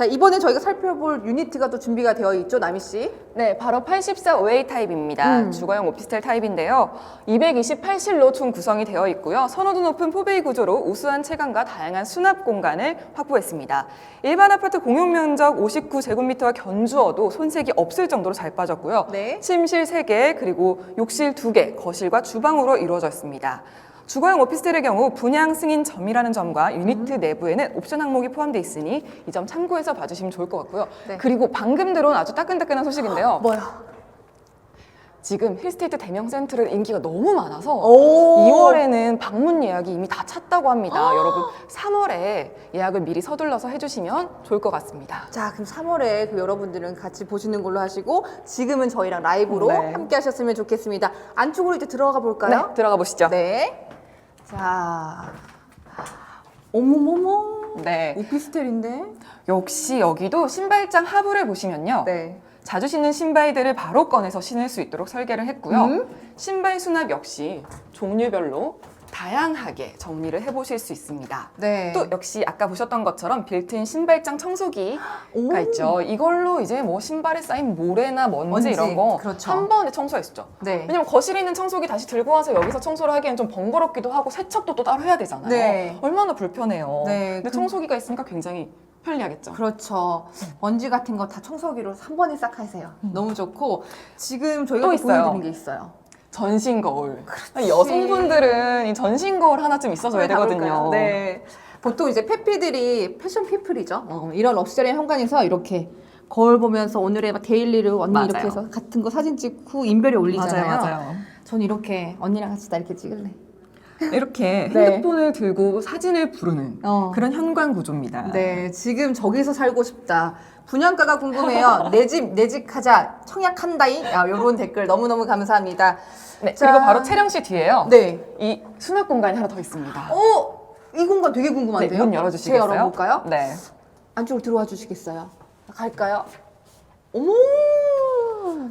자, 이번에 저희가 살펴볼 유니트가 또 준비가 되어 있죠, 나미 씨? 네, 바로 84 OA 타입입니다. 음. 주거용 오피스텔 타입인데요. 228실로 총 구성이 되어 있고요. 선호도 높은 포베이 구조로 우수한 체감과 다양한 수납 공간을 확보했습니다. 일반 아파트 공용 면적 59제곱미터와 견주어도 손색이 없을 정도로 잘 빠졌고요. 네. 침실 3개, 그리고 욕실 2개, 거실과 주방으로 이루어져 있습니다. 주거용 오피스텔의 경우 분양 승인 점이라는 점과 유니트 음. 내부에는 옵션 항목이 포함되어 있으니 이 점 참고해서 봐주시면 좋을 것 같고요. 네. 그리고 방금 들어온 아주 따끈따끈한 소식인데요. 뭐야? 지금 힐스테이트 대명 센트럴 인기가 너무 많아서 오. 2월에는 방문 예약이 이미 다 찼다고 합니다. 여러분 3월에 예약을 미리 서둘러서 해주시면 좋을 것 같습니다. 자, 그럼 3월에 그 여러분들은 같이 보시는 걸로 하시고 지금은 저희랑 라이브로 네. 함께 하셨으면 좋겠습니다. 안쪽으로 이제 들어가 볼까요? 네, 들어가 보시죠. 네. 자. 어머머머. 네. 오피스텔인데? 역시 여기도 신발장 하부를 보시면요. 네. 자주 신는 신발들을 바로 꺼내서 신을 수 있도록 설계를 했고요. 음. 신발 수납 역시 종류별로 다양하게 정리를 해보실 수 있습니다. 네. 또 역시 아까 보셨던 것처럼 빌트인 신발장 청소기가 오. 있죠. 이걸로 이제 뭐 신발에 쌓인 모래나 먼지, 먼지, 이런 거 한 그렇죠. 번에 청소할 수 있죠. 네. 왜냐면 거실에 있는 청소기 다시 들고 와서 여기서 청소를 하기엔 좀 번거롭기도 하고 세척도 또 따로 해야 되잖아요. 네. 얼마나 불편해요. 네, 근데 그- 청소기가 있으니까 굉장히 편리하겠죠. 그렇죠. 먼지 같은 거 다 청소기로 한 번에 싹 하세요. 너무 좋고 지금 저희가 또 또 있어요. 보여드리는 게 있어요. 전신 거울. 여성분들은 이 전신 거울 하나쯤 있어줘야 되거든요. 네. 보통 이제 페피들이 패션 피플이죠. 어, 이런 럭셔리 현관에서 이렇게 거울 보면서 오늘의 막 데일리를 언니 맞아요. 이렇게 해서 같은 거 사진 찍고 인별에 올리잖아요. 맞아요, 맞아요. 전 이렇게 언니랑 같이 나 이렇게 찍을래. 이렇게 네. 핸드폰을 들고 사진을 부르는 어. 그런 현관 구조입니다. 네, 지금 저기서 살고 싶다. 분양가가 궁금해요. 내 집, 내집 하자. 청약한다이. 아, 요런 댓글 너무너무 감사합니다. 네, 자. 그리고 바로 채령 씨 뒤에요. 네. 이 수납 공간이 하나 더 있습니다. 어, 이 공간 되게 궁금한데요? 네, 문 열어주시겠어요? 제가 열어볼까요? 네. 안쪽으로 들어와 주시겠어요? 갈까요? 어머!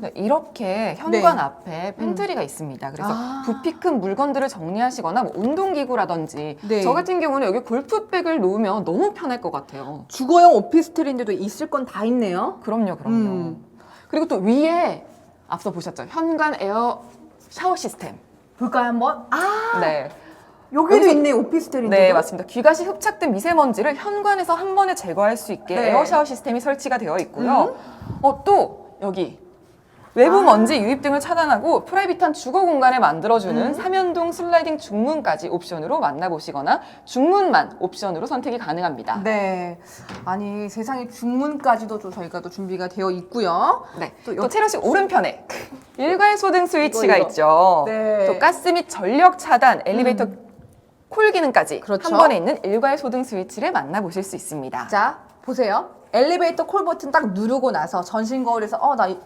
네, 이렇게 현관 네. 앞에 팬트리가 있습니다. 그래서 아. 부피 큰 물건들을 정리하시거나 뭐 운동기구라든지 네. 저 같은 경우는 여기 골프백을 놓으면 너무 편할 것 같아요. 주거용 오피스텔인데도 있을 건 다 있네요. 그럼요, 그럼요. 음. 그리고 또 위에 앞서 보셨죠? 현관 에어 샤워 시스템. 볼까요, 한번? 아, 네. 여기도 여기서- 있네, 오피스텔인데. 네, 맞습니다. 귀가시 흡착된 미세먼지를 현관에서 한 번에 제거할 수 있게 네. 에어 샤워 시스템이 설치가 되어 있고요. 어, 또 여기 외부 아. 먼지 유입 등을 차단하고 프라이빗한 주거 공간을 만들어주는 음. 삼연동 슬라이딩 중문까지 옵션으로 만나보시거나 중문만 옵션으로 선택이 가능합니다. 네. 아니, 세상에 중문까지도 좀 저희가 또 준비가 되어 있고요. 네. 또 또, 여- 체력 씨 오른편에 일괄 소 등 스위치가 이거. 있죠. 네. 또 가스 및 전력 차단, 엘리베이터 콜 기능까지 그렇죠. 한 번에 있는 일괄 소 등 스위치를 만나보실 수 있습니다. 자, 보세요. 엘리베이터 콜 버튼 딱 누르고 나서 전신 거울에서 어, 나, 이-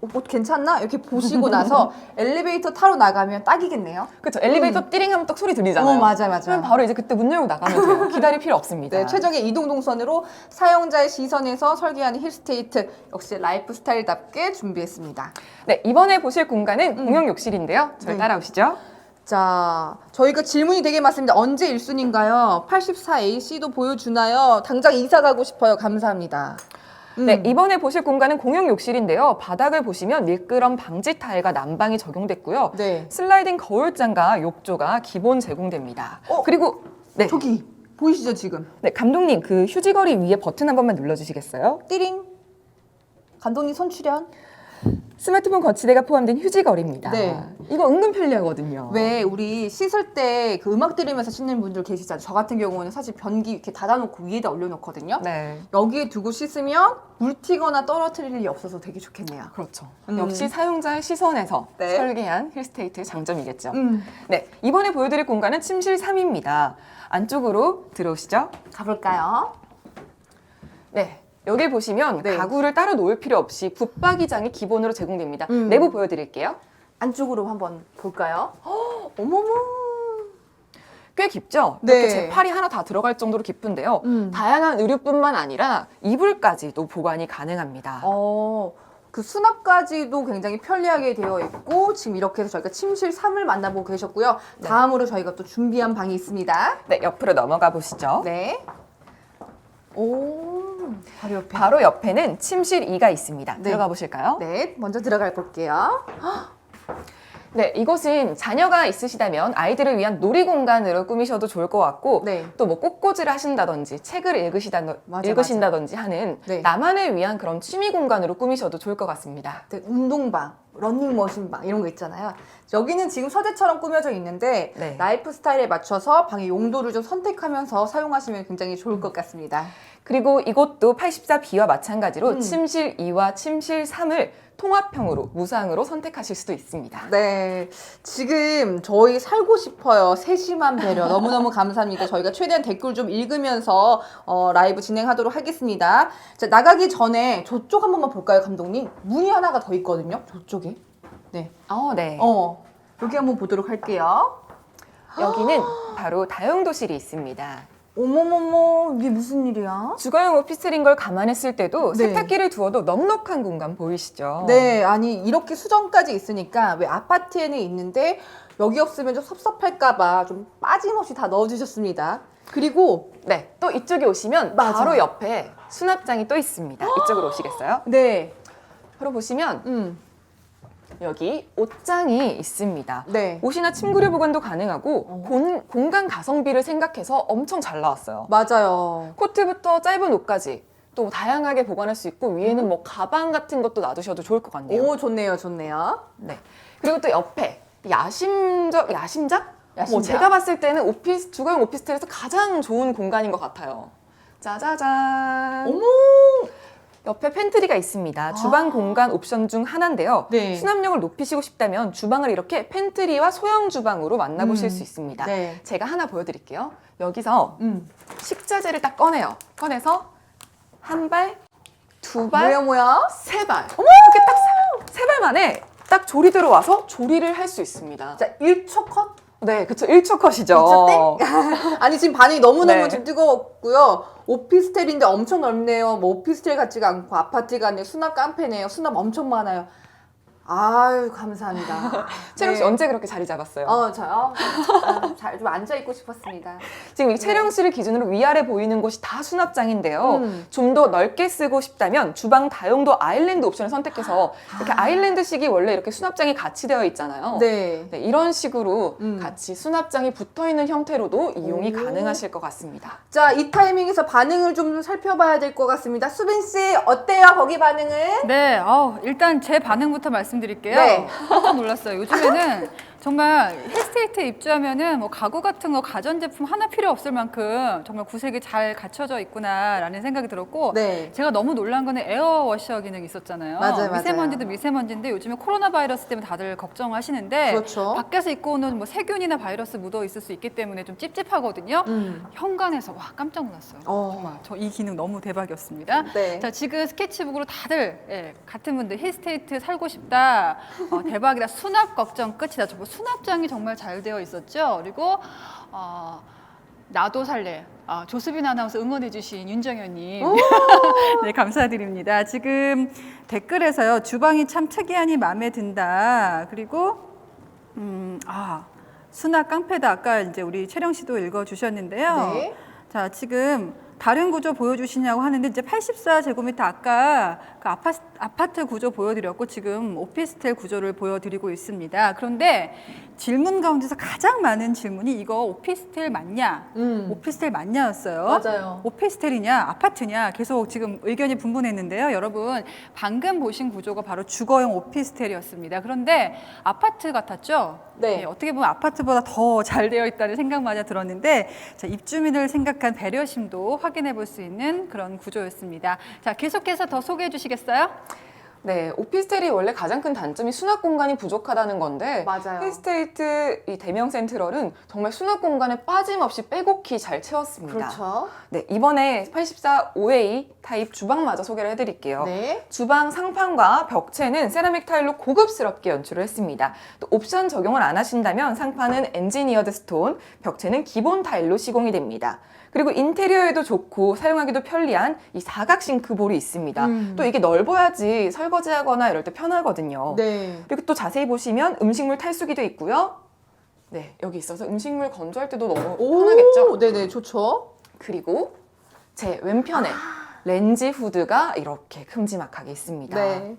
어, 옷 괜찮나? 이렇게 보시고 나서 엘리베이터 타러 나가면 딱이겠네요. 그렇죠. 엘리베이터 띠링 하면 딱 소리 들리잖아요. 음. 어, 맞아, 맞아. 그러면 바로 이제 그때 문 열고 나가면 돼요. 기다릴 필요 없습니다. 네, 최적의 이동 동선으로 사용자의 시선에서 설계하는 힐스테이트 역시 라이프 스타일답게 준비했습니다. 네, 이번에 보실 공간은 공용 욕실인데요. 저희 네. 따라오시죠. 자, 저희가 질문이 되게 많습니다. 언제 1순인가요? 84AC도 보여주나요? 당장 이사 가고 싶어요. 감사합니다. 음. 네, 이번에 보실 공간은 공용 욕실인데요. 바닥을 보시면 밀끄럼 방지 타일과 난방이 적용됐고요. 네. 슬라이딩 거울장과 욕조가 기본 제공됩니다. 어? 그리고 네, 저기 보이시죠 지금? 네, 감독님 그 휴지거리 위에 버튼 한 번만 눌러주시겠어요? 띠링. 감독님 손 출연. 스마트폰 거치대가 포함된 휴지거리입니다. 네. 이거 은근 편리하거든요. 왜 우리 씻을 때 그 음악 들으면서 씻는 분들 계시잖아요. 저 같은 경우는 사실 변기 이렇게 닫아놓고 위에다 올려놓거든요. 네. 여기에 두고 씻으면 물 튀거나 떨어뜨릴 일이 없어서 되게 좋겠네요. 그렇죠. 음. 역시 사용자의 시선에서 네. 설계한 힐스테이트의 장점이겠죠. 음, 네, 이번에 보여드릴 공간은 침실 3입니다. 안쪽으로 들어오시죠. 가볼까요? 네. 여기 보시면 네. 가구를 따로 놓을 필요 없이 붙박이장이 기본으로 제공됩니다. 음. 내부 보여드릴게요. 안쪽으로 한번 볼까요? 헉, 어머머. 꽤 깊죠? 네. 이렇게 제 팔이 하나 다 들어갈 정도로 깊은데요. 음. 다양한 의류뿐만 아니라 이불까지도 보관이 가능합니다. 어, 그 수납까지도 굉장히 편리하게 되어 있고 지금 이렇게 해서 저희가 침실 3을 만나보고 계셨고요. 네. 다음으로 저희가 또 준비한 방이 있습니다. 네, 옆으로 넘어가 보시죠. 네. 오. 음, 바로 옆에. 바로 옆에는 침실 2가 있습니다. 네. 들어가 보실까요? 네, 먼저 들어가 볼게요. 네, 이곳은 자녀가 있으시다면 아이들을 위한 놀이 공간으로 꾸미셔도 좋을 것 같고 네. 또 뭐 꽃꽂이를 하신다든지 책을 읽으시다, 맞아, 읽으신다든지 하는 네. 나만을 위한 그런 취미 공간으로 꾸미셔도 좋을 것 같습니다. 네, 운동방, 러닝머신방 이런 거 있잖아요. 여기는 지금 서재처럼 꾸며져 있는데 네. 라이프 스타일에 맞춰서 방의 용도를 좀 선택하면서 사용하시면 굉장히 좋을 것 같습니다. 그리고 이곳도 84B와 마찬가지로 음. 침실 2와 침실 3을 통합형으로 무상으로 선택하실 수도 있습니다. 네, 지금 저희 살고 싶어요. 세심한 배려 너무너무 감사합니다. 저희가 최대한 댓글 좀 읽으면서 어, 라이브 진행하도록 하겠습니다. 자, 나가기 전에 저쪽 한 번만 볼까요, 감독님? 문이 하나가 더 있거든요. 저쪽에. 네. 어, 네. 어, 여기 한번 보도록 할게요. 여기는 바로 다용도실이 있습니다. 어머머머, 이게 무슨 일이야? 주거용 오피스텔인 걸 감안했을 때도 네. 세탁기를 두어도 넉넉한 공간 보이시죠? 네, 아니 이렇게 수정까지 있으니까 왜 아파트에는 있는데 여기 없으면 좀 섭섭할까봐 좀 빠짐없이 다 넣어주셨습니다. 그리고 네, 또 이쪽에 오시면 맞아. 바로 옆에 수납장이 또 있습니다. 이쪽으로 오시겠어요? 네, 바로 보시면 음, 여기 옷장이 있습니다. 네, 옷이나 침구류 보관도 가능하고 어. 공, 공간 가성비를 생각해서 엄청 잘 나왔어요. 맞아요. 코트부터 짧은 옷까지 또 다양하게 보관할 수 있고 위에는 뭐 가방 같은 것도 놔두셔도 좋을 것 같네요. 오, 좋네요, 좋네요. 네. 그리고 또 옆에 야심적 야심작? 뭐 야심작? 제가 봤을 때는 오피스 주거용 오피스텔에서 가장 좋은 공간인 것 같아요. 짜자잔. 어머, 옆에 팬트리가 있습니다. 주방 공간 옵션 중 하나인데요. 아. 네. 수납력을 높이시고 싶다면 주방을 이렇게 팬트리와 소형 주방으로 만나보실 음. 수 있습니다. 네, 제가 하나 보여드릴게요. 여기서 음, 식자재를 딱 꺼내요. 꺼내서 한 발, 두 발, 뭐야, 뭐야? 세 발. 이렇게 딱 세 발 만에 딱 조리 들어와서 조리를 할 수 있습니다. 자, 1초 컷? 네, 그쵸. 1초 컷이죠. 1초 아니 지금 반응이 너무너무 네. 지금 뜨거웠고요. 오피스텔인데 엄청 넓네요. 뭐 오피스텔 같지가 않고 아파트가 아니고 수납 깡패네요. 수납 엄청 많아요. 아유 감사합니다. 채령 씨 네. 언제 그렇게 자리 잡았어요? 어 저요 잘좀 앉아 있고 싶었습니다. 지금 이 채령 씨를 기준으로 위아래 보이는 곳이 다 수납장인데요. 음. 좀 더 넓게 쓰고 싶다면 주방 다용도 아일랜드 옵션을 선택해서 이렇게 아일랜드식이 원래 이렇게 수납장이 같이 되어 있잖아요. 네. 네, 이런 식으로 음. 같이 수납장이 붙어 있는 형태로도 이용이 오. 가능하실 것 같습니다. 자 이 타이밍에서 반응을 좀 살펴봐야 될 것 같습니다. 수빈 씨 어때요 거기 반응은? 네, 어, 일단 제 반응부터 말씀 드릴게요. 네. 깜짝 놀랐어요. 요즘에는 정말 힐스테이트에 입주하면은 뭐 가구 같은 거 가전제품 하나 필요 없을 만큼 정말 구색이 잘 갖춰져 있구나라는 생각이 들었고 네. 제가 너무 놀란 거는 에어워셔 기능이 있었잖아요. 맞아요, 미세먼지도. 미세먼지인데 요즘에 코로나 바이러스 때문에 다들 걱정하시는데 그렇죠. 밖에서 입고 오는 뭐 세균이나 바이러스 묻어 있을 수 있기 때문에 좀 찝찝하거든요. 음. 현관에서 와 깜짝 놀랐어요. 어. 정말 저 이 기능 너무 대박이었습니다. 네. 자 지금 스케치북으로 다들 예, 같은 분들 힐스테이트 살고 싶다 어, 대박이다 수납 걱정 끝이다 저 수납장이 정말 잘 되어 있었죠. 그리고 어, 나도 살래. 아, 조수빈 아나운서 응원해주신 윤정현님. 네 감사드립니다. 지금 댓글에서요 주방이 참 특이하니 마음에 든다. 그리고 음, 아 수납 깡패다. 아까 이제 우리 채령 씨도 읽어주셨는데요. 네. 자, 지금 다른 구조 보여주시냐고 하는데 이제 84제곱미터 아까 그 아파트, 아파트 구조 보여드렸고 지금 오피스텔 구조를 보여드리고 있습니다. 그런데 질문 가운데서 가장 많은 질문이 이거 오피스텔 맞냐? 음. 오피스텔 맞냐였어요. 맞아요. 오피스텔이냐 아파트냐 계속 지금 의견이 분분했는데요. 여러분 방금 보신 구조가 바로 주거용 오피스텔이었습니다. 그런데 아파트 같았죠? 네. 어떻게 보면 아파트보다 더 잘 되어 있다는 생각마저 들었는데 자, 입주민을 생각한 배려심도 확인해 볼 수 있는 그런 구조였습니다. 자 계속해서 더 소개해 주시겠어요? 네, 오피스텔이 원래 가장 큰 단점이 수납 공간이 부족하다는 건데 맞아요. 힐스테이트 이 대명 센트럴은 정말 수납 공간에 빠짐없이 빼곡히 잘 채웠습니다. 그렇죠. 네, 이번에 84 5A 타입 주방마저 소개를 해드릴게요. 네. 주방 상판과 벽체는 세라믹 타일로 고급스럽게 연출을 했습니다. 또 옵션 적용을 안 하신다면 상판은 엔지니어드 스톤, 벽체는 기본 타일로 시공이 됩니다. 그리고 인테리어에도 좋고 사용하기도 편리한 이 사각 싱크볼이 있습니다. 음. 또 이게 넓어야지 설거지하거나 이럴 때 편하거든요. 네. 그리고 또 자세히 보시면 음식물 탈수기도 있고요. 네, 여기 있어서 음식물 건조할 때도 너무 오, 편하겠죠? 네네 좋죠. 그리고 제 왼편에 렌지 후드가 이렇게 큼지막하게 있습니다. 네.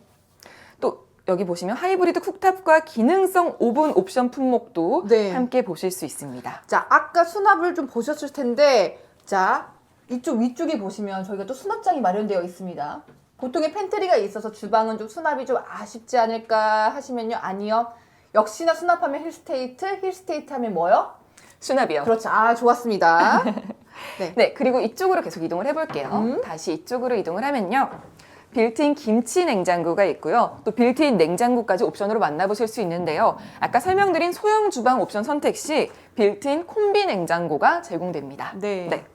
또 여기 보시면 하이브리드 쿡탑과 기능성 오븐 옵션 품목도 네. 함께 보실 수 있습니다. 자, 아까 수납을 좀 보셨을 텐데, 자, 이쪽 위쪽에 보시면 저희가 또 수납장이 마련되어 있습니다. 보통의 팬트리가 있어서 주방은 좀 수납이 좀 아쉽지 않을까 하시면요. 아니요. 역시나 수납하면 힐스테이트, 힐스테이트 하면 뭐요? 수납이요. 그렇죠. 아, 좋았습니다. 네. 네, 그리고 이쪽으로 계속 이동을 해볼게요. 음. 다시 이쪽으로 이동을 하면요. 빌트인 김치 냉장고가 있고요. 또 빌트인 냉장고까지 옵션으로 만나보실 수 있는데요. 아까 설명드린 소형 주방 옵션 선택 시 빌트인 콤비 냉장고가 제공됩니다. 네. 네.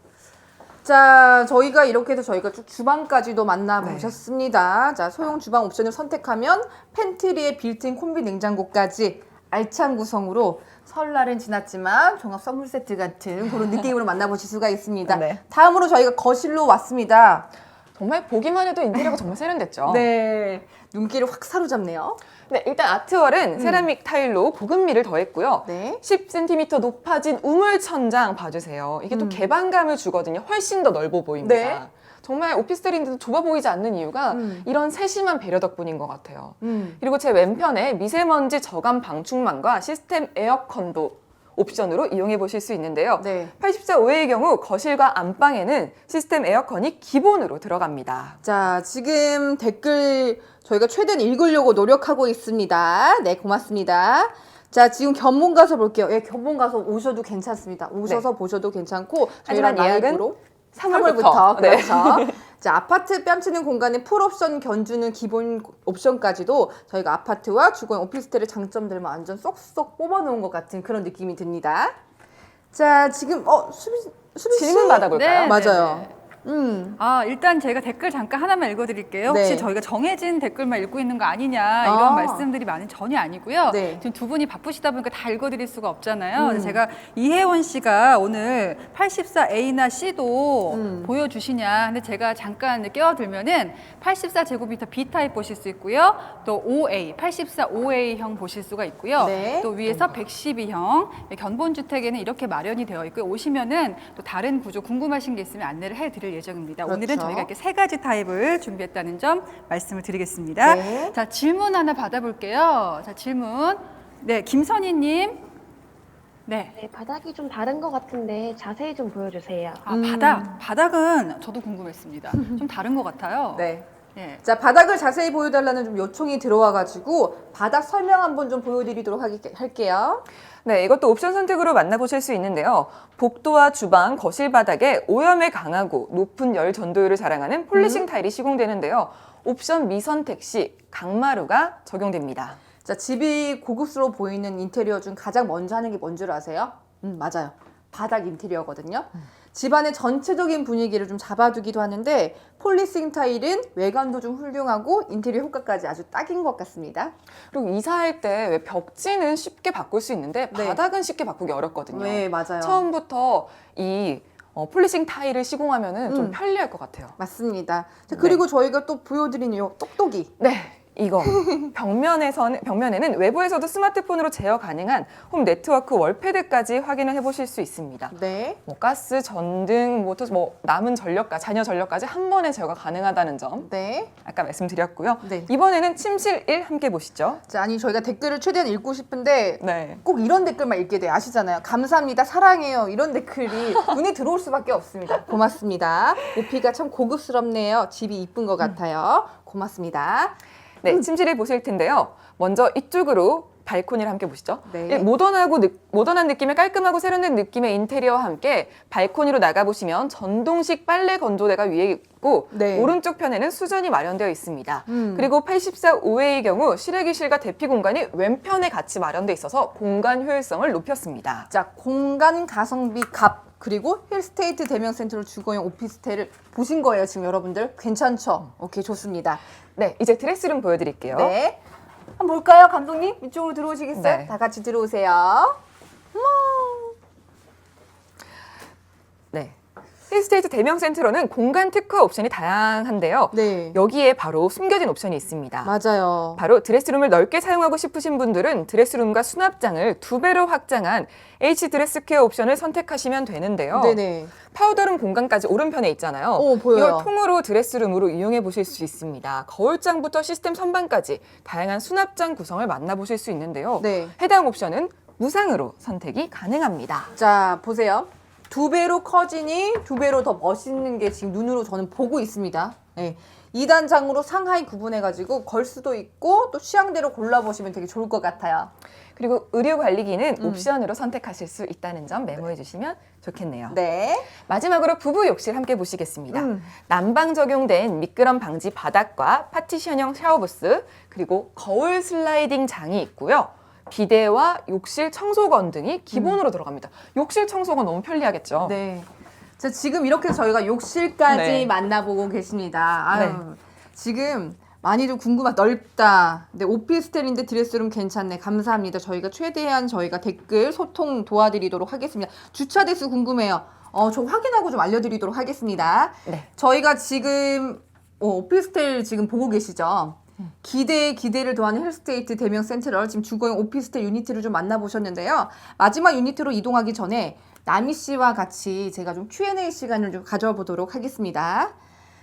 자, 저희가 이렇게 해서 저희가 쭉 주방까지도 만나보셨습니다. 자, 소형 주방 옵션을 선택하면 팬트리에 빌트인 콤비 냉장고까지 알찬 구성으로 설날은 지났지만 종합 선물 세트 같은 그런 느낌으로 만나보실 수가 있습니다. 네. 다음으로 저희가 거실로 왔습니다. 정말 보기만 해도 인테리어가 정말 세련됐죠. 네. 눈길을 확 사로잡네요. 네, 일단 아트월은 세라믹 타일로 고급미를 더했고요. 네. 10cm 높아진 우물 천장 봐주세요. 이게 또 음. 개방감을 주거든요. 훨씬 더 넓어 보입니다. 네. 정말 오피스텔인데도 좁아 보이지 않는 이유가 음. 이런 세심한 배려 덕분인 것 같아요. 음. 그리고 제 왼편에 미세먼지 저감 방충망과 시스템 에어컨도 옵션으로 이용해 보실 수 있는데요. 네. 84호의 경우 거실과 안방에는 시스템 에어컨이 기본으로 들어갑니다. 자, 지금 댓글 저희가 최대한 읽으려고 노력하고 있습니다. 네, 고맙습니다. 자, 지금 견본 가서 볼게요. 예, 견본 가서 오셔도 괜찮습니다. 오셔서 보셔도 괜찮고 저희랑 하지만 예약은 라이브로 3월부터. 3월부터 네. 그렇죠. 자, 아파트 뺨치는 공간에 풀옵션 견주는 기본 옵션까지도 저희가 아파트와 주거용 오피스텔의 장점들만 완전 쏙쏙 뽑아놓은 것 같은 그런 느낌이 듭니다. 자, 지금 어 수빈 수빈 씨 질문 받아볼까요? 네, 맞아요. 네, 네. 음. 아, 일단 제가 댓글 잠깐 하나만 읽어드릴게요. 네. 혹시 저희가 정해진 댓글만 읽고 있는 거 아니냐 이런 아. 말씀들이 많은 전혀 아니고요. 네. 지금 두 분이 바쁘시다 보니까 다 읽어드릴 수가 없잖아요. 음. 그래서 제가 이혜원 씨가 오늘 84A나 C도 음. 보여주시냐. 근데 제가 잠깐 껴들면은 84 제곱미터 B 타입 보실 수 있고요. 또 5A, 84OA형 보실 수가 있고요. 네. 또 위에서 112형 견본 주택에는 이렇게 마련이 되어 있고 요. 오시면은 또 다른 구조 궁금하신 게 있으면 안내를 해드릴 예정입니다. 오늘은 그렇죠. 저희가 이렇게 세 가지 타입을 준비했다는 점 말씀을 드리겠습니다. 네. 자 질문 하나 받아볼게요. 자 질문. 네 김선희님. 네. 네, 바닥이 좀 다른 것 같은데 자세히 좀 보여주세요. 아 음. 바닥 바닥은 저도 궁금했습니다. 좀 다른 것 같아요. 네. 예. 자 바닥을 자세히 보여달라는 좀 요청이 들어와가지고 바닥 설명 한번 좀 보여드리도록 하기, 할게요. 네, 이것도 옵션 선택으로 만나보실 수 있는데요. 복도와 주방, 거실 바닥에 오염에 강하고 높은 열 전도율을 자랑하는 폴리싱 타일이 시공되는데요. 옵션 미선택 시 강마루가 적용됩니다. 자 집이 고급스러워 보이는 인테리어 중 가장 먼저 하는 게 뭔 줄 아세요? 음 맞아요. 바닥 인테리어거든요. 집안의 전체적인 분위기를 좀 잡아두기도 하는데 폴리싱 타일은 외관도 좀 훌륭하고 인테리어 효과까지 아주 딱인 것 같습니다. 그리고 이사할 때 왜 벽지는 쉽게 바꿀 수 있는데 네. 바닥은 쉽게 바꾸기 어렵거든요. 네 맞아요. 처음부터 이 어, 폴리싱 타일을 시공하면 좀 음. 편리할 것 같아요. 맞습니다. 자, 그리고 저희가 또 보여드린 요 똑똑이. 네. 이거 벽면에서는 벽면에는 외부에서도 스마트폰으로 제어 가능한 홈 네트워크 월패드까지 확인을 해보실 수 있습니다. 네. 뭐 가스, 전등, 뭐, 또뭐 남은 전력까 잔여 전력까지 한 번에 제어가 가능하다는 점 네. 아까 말씀드렸고요. 네. 이번에는 침실 1 함께 보시죠. 자 아니 저희가 댓글을 최대한 읽고 싶은데 네. 꼭 이런 댓글만 읽게 돼요. 아시잖아요. 감사합니다. 사랑해요. 이런 댓글이 눈에 들어올 수밖에 없습니다. 고맙습니다. 오피가 참 고급스럽네요. 집이 이쁜 것 같아요. 고맙습니다. 네, 침실을 보실 텐데요. 먼저 이쪽으로 발코니를 함께 보시죠. 네. 예, 모던하고 느- 모던한 느낌의 깔끔하고 세련된 느낌의 인테리어와 함께 발코니로 나가 보시면 전동식 빨래 건조대가 위에 있고 네. 오른쪽 편에는 수전이 마련되어 있습니다. 음. 그리고 84 5회의 경우 실외기실과 대피 공간이 왼편에 같이 마련돼 있어서 공간 효율성을 높였습니다. 자 공간 가성비 값 그리고 힐스테이트 대명센터로 주거용 오피스텔을 보신 거예요. 지금 여러분들 괜찮죠? 오케이 좋습니다. 네, 이제 드레스룸 보여드릴게요. 네. 한번 볼까요, 감독님? 이쪽으로 들어오시겠어요? 네. 다 같이 들어오세요. 네. 힐스테이트 대명 센트럴은 공간 특화 옵션이 다양한데요. 네. 여기에 바로 숨겨진 옵션이 있습니다. 맞아요. 바로 드레스룸을 넓게 사용하고 싶으신 분들은 드레스룸과 수납장을 두 배로 확장한 H 드레스케어 옵션을 선택하시면 되는데요. 네네. 파우더룸 공간까지 오른편에 있잖아요. 오, 보여요. 이걸 통으로 드레스룸으로 이용해 보실 수 있습니다. 거울장부터 시스템 선반까지 다양한 수납장 구성을 만나보실 수 있는데요. 네. 해당 옵션은 무상으로 선택이 가능합니다. 자, 보세요. 두 배로 커지니 두 배로 더 멋있는 게 지금 눈으로 저는 보고 있습니다. 네. 2단장으로 상하이 구분해가지고 걸 수도 있고 또 취향대로 골라보시면 되게 좋을 것 같아요. 그리고 의류 관리기는 음. 옵션으로 선택하실 수 있다는 점 메모해 주시면 좋겠네요. 네. 마지막으로 부부 욕실 함께 보시겠습니다. 음. 난방 적용된 미끄럼 방지 바닥과 파티션형 샤워부스 그리고 거울 슬라이딩 장이 있고요. 비데와 욕실 청소건 등이 기본으로 들어갑니다. 욕실 청소건 너무 편리하겠죠? 네. 자, 지금 이렇게 저희가 욕실까지 네. 만나보고 계십니다. 아유, 네. 지금 많이들 궁금한 넓다. 근데 오피스텔인데 드레스룸 괜찮네. 감사합니다. 저희가 최대한 저희가 댓글 소통 도와드리도록 하겠습니다. 주차 대수 궁금해요. 어, 저 확인하고 좀 알려드리도록 하겠습니다. 네. 저희가 지금 어, 오피스텔 지금 보고 계시죠? 기대에 기대를 더하는 헬스테이트 대명 센트럴 지금 주거용 오피스텔 유니트를 좀 만나보셨는데요. 마지막 유니트로 이동하기 전에 나미 씨와 같이 제가 좀 Q&A 시간을 좀 가져보도록 하겠습니다.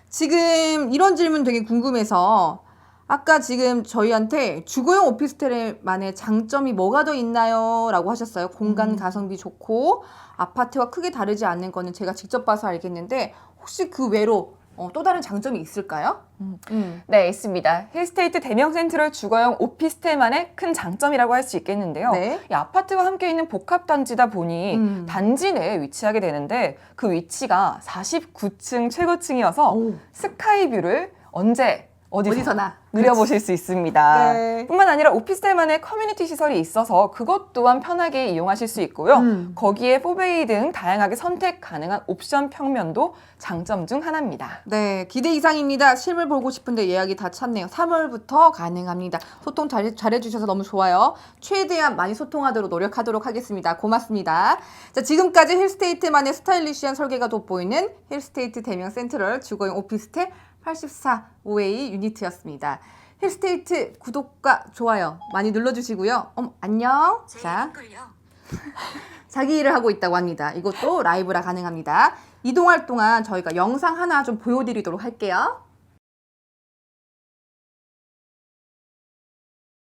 지금 이런 질문 되게 궁금해서 아까 지금 저희한테 주거용 오피스텔만의 장점이 뭐가 더 있나요? 라고 하셨어요. 공간 가성비 좋고 아파트와 크게 다르지 않는 거는 제가 직접 봐서 알겠는데 혹시 그 외로 어, 또 다른 장점이 있을까요? 음. 네, 있습니다. 힐스테이트 대명 센트럴 주거용 오피스텔만의 큰 장점이라고 할 수 있겠는데요. 네. 이 아파트와 함께 있는 복합 단지다 보니 음. 단지 내에 위치하게 되는데 그 위치가 49층 최고층이어서 오. 스카이뷰를 언제 어디서 나 누려보실 수 있습니다. 네. 뿐만 아니라 오피스텔만의 커뮤니티 시설이 있어서 그것 또한 편하게 이용하실 수 있고요. 음. 거기에 4베이 등 다양하게 선택 가능한 옵션 평면도 장점 중 하나입니다. 네, 기대 이상입니다. 실물 보고 싶은데 예약이 다 찼네요. 3월부터 가능합니다. 소통 잘, 잘해주셔서 너무 좋아요. 최대한 많이 소통하도록 노력하도록 하겠습니다. 고맙습니다. 자, 지금까지 힐스테이트만의 스타일리시한 설계가 돋보이는 힐스테이트 대명 센트럴 주거용 오피스텔 84 5A 유니트였습니다. 힐스테이트 구독과 좋아요 많이 눌러주시고요. 어머, 안녕. 자, 자기 일을 하고 있다고 합니다. 이것도 라이브라 가능합니다. 이동할 동안 저희가 영상 하나 좀 보여드리도록 할게요.